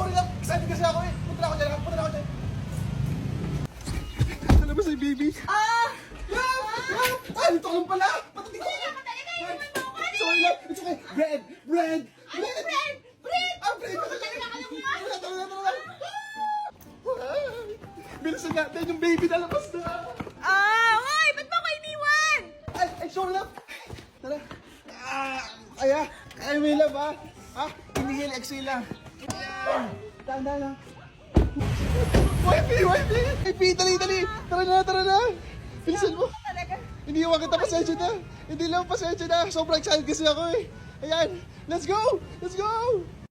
sorry na. Excited kasi ako eh. Punta na ako dyan. Punta na ako dyan. Nalabas ay baby. Ah! Love! Love! Ah, dito ka lang pala. Wala ka talaga! Mo ako! Ano Sorry lang. It's okay. Bread! Bread! Ano, Fred? Fred! Ah, bread! Ano talaga ka lang Tara, tara, tara, tara. Ah! Bilisan natin yung baby na labas na. Ah! Hoy! Ba't mo ako iniwan? Ay, ay, sorry lang. Tara. Ah, kaya. Kaya may love ah. Ah, inhale, exhale lang. Tanda lang. Wifey, wifey! Wifey, dali, dali! Tara na, tara na! Bilisan mo! Hindi iwan kita, pasensya na! Hindi lang, pasensya na! Sobrang excited kasi ako eh! Ayan! Let's go! Let's go!